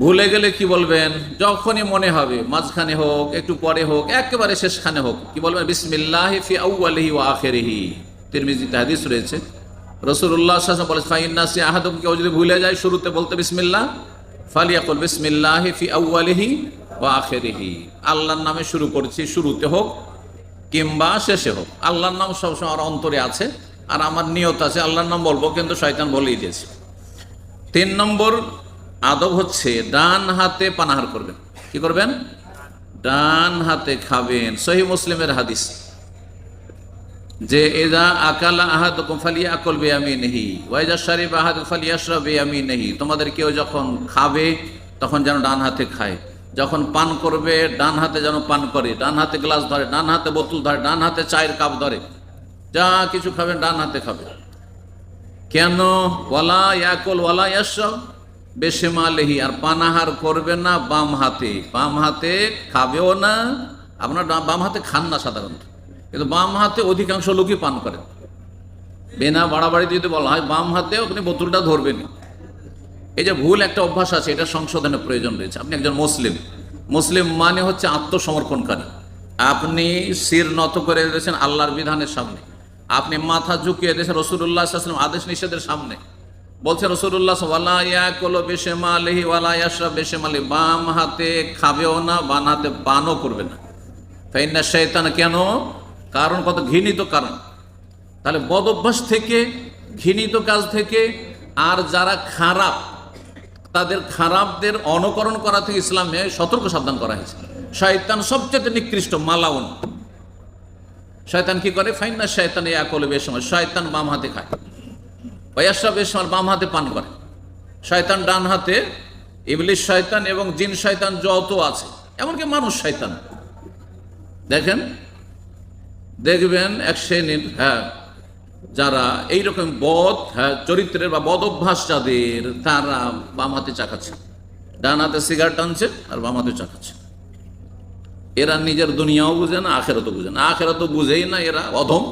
ভুলে গেলে কি বলবেন? যখনই মনে হবে, মাঝখানে হোক, একটু পরে হোক, একেবারে শেষখানে হোক, কি বলবেন? বিসমিল্লাহ ফি আউয়ালিহি ওয়া আখিরিহি। তিরমিজিতে হাদিস রয়েছে। আলাইহি ওয়াসাল্লাম বলে ফাইন্নাসি আহাদুম কেউ যদি ভুলে যায়, শুরুতে বলতে বিসমিল্লাহ, ফালিয়াকুল বিসমিল্লাহ ফি আউয়ালিহি ওয়া আখিরিহি। আল্লাহর নামে শুরু করেছি, শুরুতে হোক কিংবা শেষে হোক। আল্লাহর নাম সবসময় আমার অন্তরে আছে, আর আমার নিয়ত আছে, আল্লাহর নাম বলব, কিন্তু শয়তান বলেই দিয়েছে। তিন নম্বর আদব হচ্ছে ডান হাতে পানাহার করবেন। কি করবেন? ডান হাতে খাবেন। সহি মুসলিমের হাদিস। যে এদা আকালা আহাদ ফালিয়া আকল বেয়ামি নেহি ওয়াইজা শরীফ আহাদ ফালিয়াশরা বেয়ামি নেহি তোমাদের কেউ যখন খাবে, তখন যেন ডান হাতে খায়। যখন পান করবে, ডান হাতে যেন পান করে। ডান হাতে গ্লাস ধরে, ডান হাতে বোতল ধরে, ডান হাতে চায়ের কাপ ধরে। যা কিছু খাবেন, ডান হাতে খাবে। কেন? ওয়ালা ইয়াকল, ওয়ালা ইয়াসব বেশেমালেহি আর পানাহার করবে না, বাম হাতে। বাম হাতে খাবেও না, আপনার বাম হাতে খান না সাধারণত। কিন্তু বাম হাতে অধিকাংশ লোকই পান করেন বেনা বাড়াবাড়ি যদি বলা হয়, বাম হাতে আপনি বোতলটা ধরবেন। এই যে ভুল একটা অভ্যাস আছে, এটা সংশোধনের প্রয়োজন রয়েছে। আপনি একজন মুসলিম। মুসলিম মানে হচ্ছে আত্মসমর্পণকারী। আপনি শির নত করে দিয়েছেন আল্লাহর বিধানের সামনে। আপনি মাথা ঝুঁকিয়ে দিয়েছেন রসুল্লাহ আদেশ নিষেধের সামনে। বলছে রসুল্লাহ ওয়ালা ইয়াকুলু বিশমালিহি ওয়ালা ইয়াশরাব বিশমালি বাম হাতে খাবেও না, বাম হাতে পানও করবে না। ফাইন্না শয়তান কেন? কারণ কত ঘৃণিত কারণ। তাহলে বদ অভ্যাস থেকে, ঘৃণিত কাজ থেকে, আর যারা খারাপ, তাদের খারাপদের অনুকরণ করা থেকে ইসলামে সতর্ক সাবধান করা হয়েছে। শয়তান সবচেয়ে নিকৃষ্ট, মালাউন। শয়তান কি করে? ফাইন্না শয়তান এই আকলে বেশ সময় শয়তান বাম হাতে খায়। বয়াসা বেশ সময় বাম হাতে পান করে। শয়তান ডান হাতে ইবলিশ শয়তান এবং জিন শয়তান যত আছে, এমনকি মানুষ শয়তান। দেখেন, দেখবেন এক শ্রেণির হ্যাঁ যারা এইরকম বদ হ্যাঁ চরিত্রের বা বদ অভ্যাস যাদের, তারা বাম হাতে চাকাচ্ছে। ডান হাতে সিগারেট টানছে আর বাম হাতে চাকাচ্ছে। এরা নিজের দুনিয়াও বুঝে না, আখেরতও বুঝে না। আখেরতও বুঝেই না এরা অধম।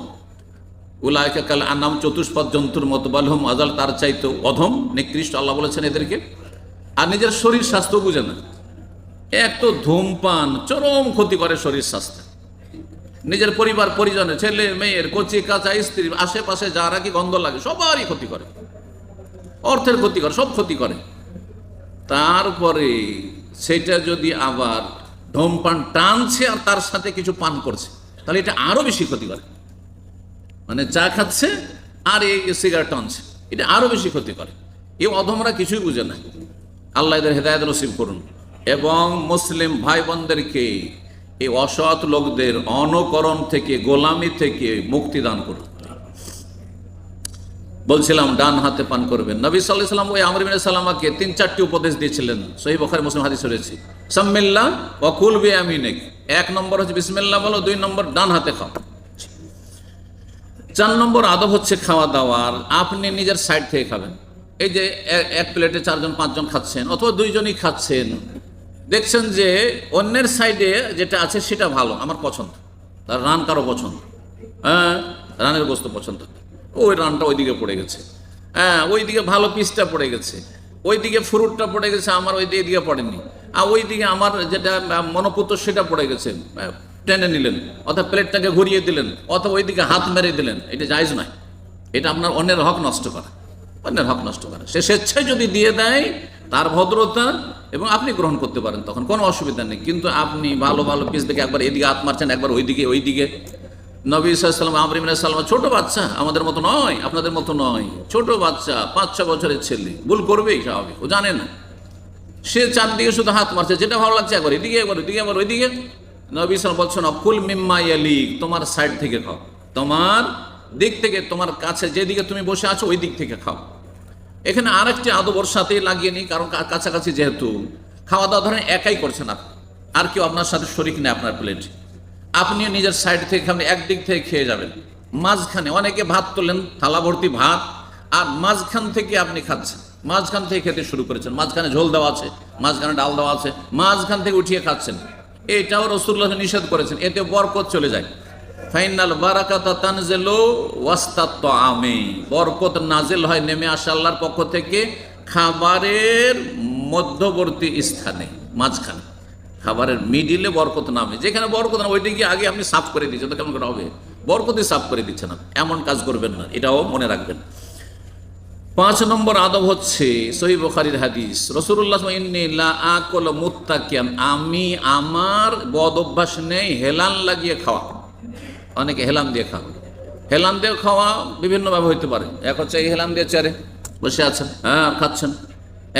উলায়কে কাল আনাম চতুষ্পদ জন্তুর মতো বালহম আজাল, তার চাইতে অধম, নিকৃষ্ট আল্লাহ বলেছেন এদেরকে। আর নিজের শরীর স্বাস্থ্য বুঝে না। এক তো ধূমপান, চরম ক্ষতি করে শরীর স্বাস্থ্য। নিজের পরিবার, পরিজনের ছেলে, মেয়ের, কচি, কাঁচা, স্ত্রী, আশেপাশে যারা কি গন্ধ লাগে, সবারই ক্ষতি করে। অর্থের ক্ষতি করে, সব ক্ষতি করে। তারপরে সেটা যদি আবার ধূমপান টানছে আর তার সাথে কিছু পান করছে, তাহলে এটা আরও বেশি ক্ষতি করে। মানে চা খাচ্ছে আর এই সিগারেট টানছে এটা আরও বেশি ক্ষতি করে। এই অধমরা কিছুই বুঝে না। আল্লাহ এদের হেদায়ত নসিব করুন। এবং মুসলিম ভাই বোনদেরকে এই অসৎ লোকদের অনুকরণ থেকে, গোলামি থেকে মুক্তি দান করুন। বলছিলাম, ডান হাতে পান করবেন। নবী সাল্লাহ সাল্লাম ওই আমর বিন সালামাকে তিন চারটি উপদেশ দিয়েছিলেন। সহি বখারি মুসলিম হাদিস রয়েছে। সাম্মিল্লা অকুল বে আমিনেক। এক নম্বর হচ্ছে বিসমিল্লাহ বলো, দুই নম্বর ডান হাতে খাও। চার নম্বর আদব হচ্ছে খাওয়া দাওয়ার আপনি নিজের সাইড থেকে খাবেন। এই যে এক প্লেটে চারজন, পাঁচজন খাচ্ছেন, অথবা দুইজনই খাচ্ছেন, দেখছেন যে অন্যের সাইডে যেটা আছে সেটা ভালো, আমার পছন্দ। তার রান কারও পছন্দ? হ্যাঁ রানের গোস্ত পছন্দ। ওই রানটা ওইদিকে পড়ে গেছে। হ্যাঁ ওইদিকে ভালো পিসটা পড়ে গেছে। ওইদিকে ফ্রুটটা পড়ে গেছে, আমার ওই দিকে পড়েনি। আর ওইদিকে আমার যেটা মনোপুত্র সেটা পড়ে গেছে। টেনে নিলেন অথবা প্লেটটাকে ঘুরিয়ে দিলেন, অথবা ওইদিকে হাত মেরে দিলেন, এটা জায়জ নয়। এটা আপনার অন্যের হক নষ্ট করা, অন্যের হক নষ্ট করা। সে স্বেচ্ছায় যদি দিয়ে দেয়, তার ভদ্রতা এবং আপনি গ্রহণ করতে পারেন তখন, কোনো অসুবিধা নেই। কিন্তু আপনি ভালো ভালো পিস দেখে একবার এদিকে হাত মারছেন, একবার ওইদিকে ওইদিকে। নবী সাল্লাম আমরিমিন সাল্লাম ছোট বাচ্চা, আমাদের মতো নয়, আপনাদের মতো নয়। ছোট বাচ্চা, পাঁচ ছ বছরের ছেলে, ভুল করবেই স্বাভাবিক, ও জানে না। সে চারদিকে শুধু হাত মারছে, যেটা ভালো লাগছে একবার এদিকে, একবার ওইদিকে একবার ওইদিকে। নবী সাল বলছেন, অকুল মিম্মা তোমার সাইড থেকে খাও। তোমার দিক থেকে, তোমার কাছে যেদিকে তুমি বসে আছো, ওই দিক থেকে খাও। এখানে আরেকটি আদব ওর সাথেই লাগিয়ে নিই, কারণ কাছাকাছি যেহেতু খাওয়া দাওয়া ধরেন একাই করছেন আপনি। আর কেউ আপনার সাথে শরিক নেই আপনার প্লেট আপনি নিজের সাইড থেকে আপনি একদিক থেকে খেয়ে যাবেন। মাঝখানে অনেকে ভাত তোলেন, থালা ভর্তি ভাত, আর মাঝখান থেকে আপনি খাচ্ছেন। মাঝখান থেকে খেতে শুরু করেছেন। মাঝখানে ঝোল দেওয়া আছে, মাঝখানে ডাল দেওয়া আছে, মাঝখান থেকে উঠিয়ে খাচ্ছেন। এটাও রসুল্লাহ নিষেধ করেছেন, এতে বরকত চলে যায়। ফাইনাল বারাকাতা তানজেলো আমে বরকত নাজেল হয় নেমে আসে আল্লাহর পক্ষ থেকে খাবারের মধ্যবর্তী স্থানে, মাঝখানে। খাবারের মিডিলে বরকত নামে, যেখানে বরকত না ওইটা গিয়ে আগে আপনি সাফ করে দিচ্ছেন তো কেমন করে হবে? বরকতই সাফ করে দিচ্ছেন না, এমন কাজ করবেন না, এটাও মনে রাখবেন। পাঁচ নম্বর আদব হচ্ছে সহি বখারির হাদিস। রসুল্লাহ আকল মুত্তাকিয়ান। আমি আমার বদ অভ্যাস নেই, হেলান লাগিয়ে খাওয়া। অনেকে হেলান দিয়ে খাওয়া। হেলান দিয়ে খাওয়া বিভিন্নভাবে হইতে পারে। এক হচ্ছে এই হেলান দিয়ে চেয়ারে বসে আছেন হ্যাঁ খাচ্ছেন।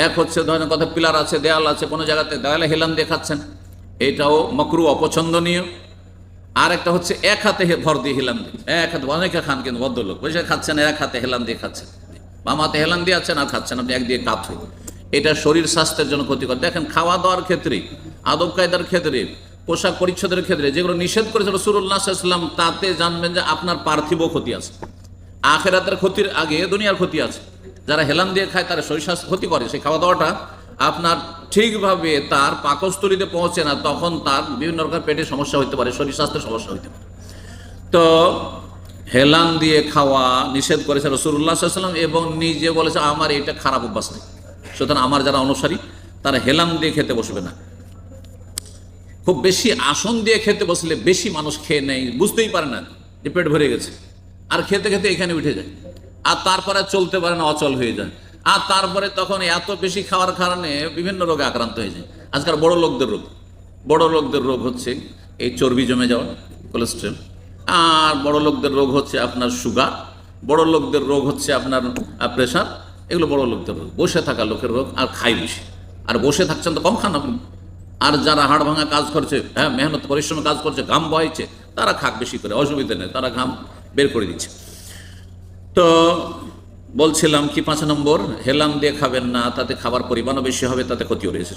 এক হচ্ছে ধরেন কথা পিলার আছে, দেয়াল আছে, কোনো জায়গাতে দেয়ালে হেলান দিয়ে খাচ্ছেন। এটাও মকরু অপছন্দনীয়। আর একটা হচ্ছে এক হাতে ভর দিয়ে হেলান দিয়ে এক হাতে অনেকে খান কিন্তু ভদ্রলোক। বসে খাচ্ছেন, এক হাতে হেলান দিয়ে খাচ্ছেন। বাম হাতে হেলান দিয়ে আছেন, আর খাচ্ছেন, আপনি এক দিয়ে কাত হয়ে এটা শরীর স্বাস্থ্যের জন্য ক্ষতিকর। দেখেন খাওয়া দাওয়ার ক্ষেত্রে, আদব কায়দার ক্ষেত্রে, পোশাক পরিচ্ছদের ক্ষেত্রে, যেগুলো নিষেধ করেছে রসুল্লাহ ইসলাম তাতে জানবেন যে আপনার পার্থিব ক্ষতি আছে। আখেরাতের ক্ষতির আগে দুনিয়ার ক্ষতি আছে। যারা হেলান দিয়ে খায়, তারা শরীর স্বাস্থ্য ক্ষতি করে। সেই খাওয়া দাওয়াটা আপনার ঠিকভাবে তার পাকস্থলিতে পৌঁছে না, তখন তার বিভিন্ন রকম পেটে সমস্যা হতে পারে, শরীর স্বাস্থ্যের সমস্যা হতে পারে। তো হেলান দিয়ে খাওয়া নিষেধ করেছে রসুল্লাহ সাল্লাম এবং নিজে বলেছে, আমার এটা খারাপ অভ্যাস নেই। সুতরাং আমার যারা অনুসারী, তারা হেলান দিয়ে খেতে বসবে না। খুব বেশি আসন দিয়ে খেতে বসলে বেশি মানুষ খেয়ে নেয়, বুঝতেই পারে না, যে পেট ভরে গেছে। আর খেতে খেতে এখানে উঠে যায়। আর তারপরে চলতে পারে না, অচল হয়ে যায়। আর তারপরে তখন এত বেশি খাওয়ার কারণে বিভিন্ন রোগে আক্রান্ত হয়ে যায়। আজকাল বড় লোকদের রোগ। বড় লোকদের রোগ হচ্ছে এই চর্বি জমে যাওয়া কোলেস্ট্রল আর বড় লোকদের রোগ হচ্ছে আপনার সুগার বড় লোকদের রোগ হচ্ছে আপনার প্রেশার এগুলো বড় লোকদের রোগ। বসে থাকা লোকের রোগ আর খাই বেশি। আর বসে থাকছেন তো কম খান আপনি। আর যারা হাড় ভাঙা কাজ করছে হ্যাঁ মেহনত পরিশ্রমে কাজ করছে, ঘাম বহাইছে, তারা খাক বেশি করে, অসুবিধা নেই, তারা ঘাম বের করে দিচ্ছে। তো বলছিলাম কি, পাঁচ নম্বর হেলাম দিয়ে খাবেন না, তাতে খাবার পরিমাণও বেশি হবে, তাতে ক্ষতিও রয়েছে।